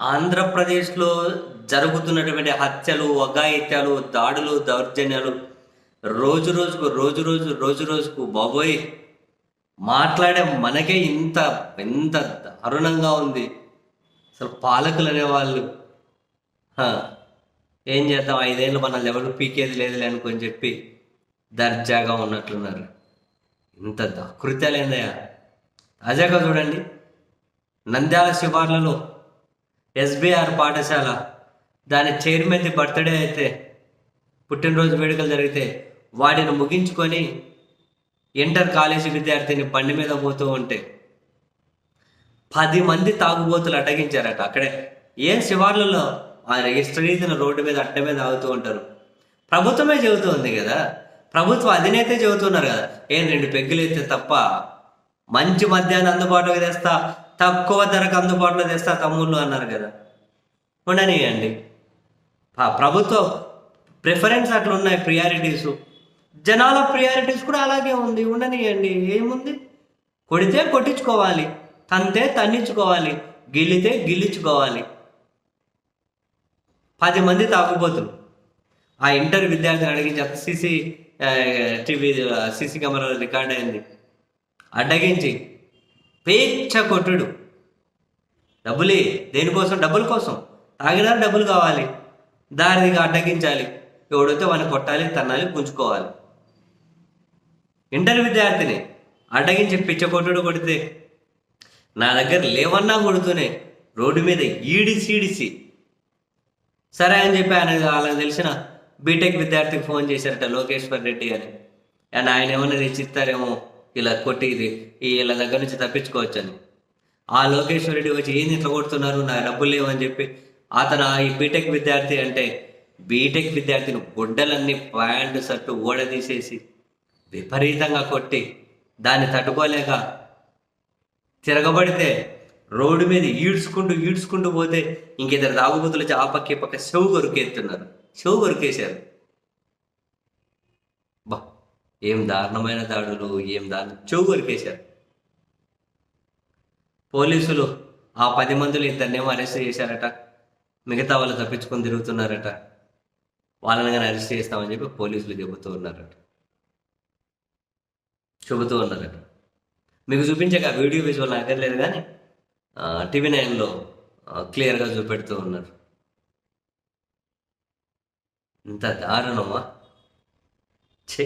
ఆంధ్రప్రదేశ్లో జరుగుతున్నటువంటి హత్యలు వగాయిత్యాలు దాడులు దౌర్జన్యాలు రోజు రోజుకు రోజు రోజు రోజు రోజుకు బాబోయ్! మాట్లాడే మనకే ఇంత ఎంత దారుణంగా ఉంది. అసలు పాలకులు అనేవాళ్ళు ఏం చేద్దాం? ఐదేళ్ళు మన ఎవరు పీకేది లేదులే అనుకొని చెప్పి దర్జాగా ఉన్నట్లున్నారు. ఇంత దాకృత్యాలేందయ్యా! తాజాగా చూడండి. నంద్యాల శివార్లలో ఎస్బీఆర్ పాఠశాల. దాని చైర్మన్ది బర్త్డే అయితే పుట్టినరోజు వేడుకలు జరిగితే వాటిని ముగించుకొని ఇంటర్ కాలేజీ విద్యార్థిని బండి మీద పోతూ ఉంటే పది మంది తాగుబోతులు అడ్డగించారట అక్కడే. ఏ శివార్లలో ఆ ఇష్టరీతిన రోడ్డు మీద అడ్డ మీద ఆగుతూ ఉంటారు? ప్రభుత్వమే చెబుతూ ఉంది కదా. ప్రభుత్వ అధినేతే చెబుతున్నారు కదా. ఏం రెండు పెగ్గులు అయితే తప్ప మంచి మద్యాన్ని అందుబాటులోకి తెస్తా తక్కువ ధరకు అందుబాటులో తెస్తా తమ్ముళ్ళు అన్నారు కదా. ఉండనియండి. ప్రభుత్వం ప్రభుత్వ ప్రిఫరెన్స్ అట్లా ఉన్నాయి ప్రియారిటీస్ జనాల ప్రియారిటీస్ కూడా అలాగే ఉంది. ఉండనియండి. ఏముంది? కొడితే కొట్టించుకోవాలి. తంతే తన్నించుకోవాలి. గిల్లితే గిల్లించుకోవాలి. పది మంది తాగుబోతులు. ఆ ఇంటర్ విద్యార్థిని అడిగించి సీసీ టీవీ సీసీ కెమెరాలో రికార్డ్ అయింది. అడ్డగించి. పేచ్చకొట్టుడు డబ్బులే దేనికోసం? డబ్బుల కోసం. తాగినా డబ్బులు కావాలి. దారిదిగా అడ్డగించాలి. ఎవడైతే వాడిని కొట్టాలి తన్నాలి గుంజుకోవాలి. ఇంటర్ విద్యార్థిని అడ్డగించి పిచ్చ కొట్టుడు కొడితే నా దగ్గర లేవన్నా కొడుతూనే రోడ్డు మీద ఈడిసి ఈడిసి సరే అని చెప్పి ఆయన వాళ్ళకి తెలిసిన బీటెక్ విద్యార్థికి ఫోన్ చేశారట లోకేశ్వర్ రెడ్డి అని. అండ్ ఆయన ఏమన్నా తెచ్చిస్తారేమో? ఇలా కొట్టి ఇది వీళ్ళ దగ్గర నుంచి తప్పించుకోవచ్చని. ఆ లోకేశ్వర్ రెడ్డి వచ్చి ఏంది ఇట్లా కొడుతున్నారు? నా డబ్బులు లేవని చెప్పి అతను ఆ ఈ బీటెక్ విద్యార్థి అంటే బీటెక్ విద్యార్థిని గుడ్డలన్నీ ప్యాంటు షర్టు తీసేసి విపరీతంగా కొట్టి దాన్ని తట్టుకోలేక తిరగబడితే రోడ్డు మీద ఈడ్చుకుంటూ ఈడ్చుకుంటూ పోతే ఇంకిద్దరు దాగుబోతులు వచ్చి ఆ పక్క ఈ పక్క చెవు కొరికేస్తున్నారు. చెవు కొరికేశారు. ఏం దారుణమైన దాడులు ఏం దారుణం చెవు కొరికేశారు. పోలీసులు ఆ పది మందిలో ఇద్దరినేమో అరెస్ట్ చేశారట. మిగతా వాళ్ళు తప్పించుకొని తిరుగుతున్నారట. వాళ్ళని కానీ అరెస్ట్ చేస్తామని చెప్పి పోలీసులు చెబుతూ ఉన్నారట. చెబుతూ ఉన్నారట. మీకు చూపించాక వీడియో విజువల్ అక్కర్లేదు లేదు కానీ టీవీ నైన్లో క్లియర్గా చూపెడుతూ ఉన్నారు. ఇంత దారుణమా? చే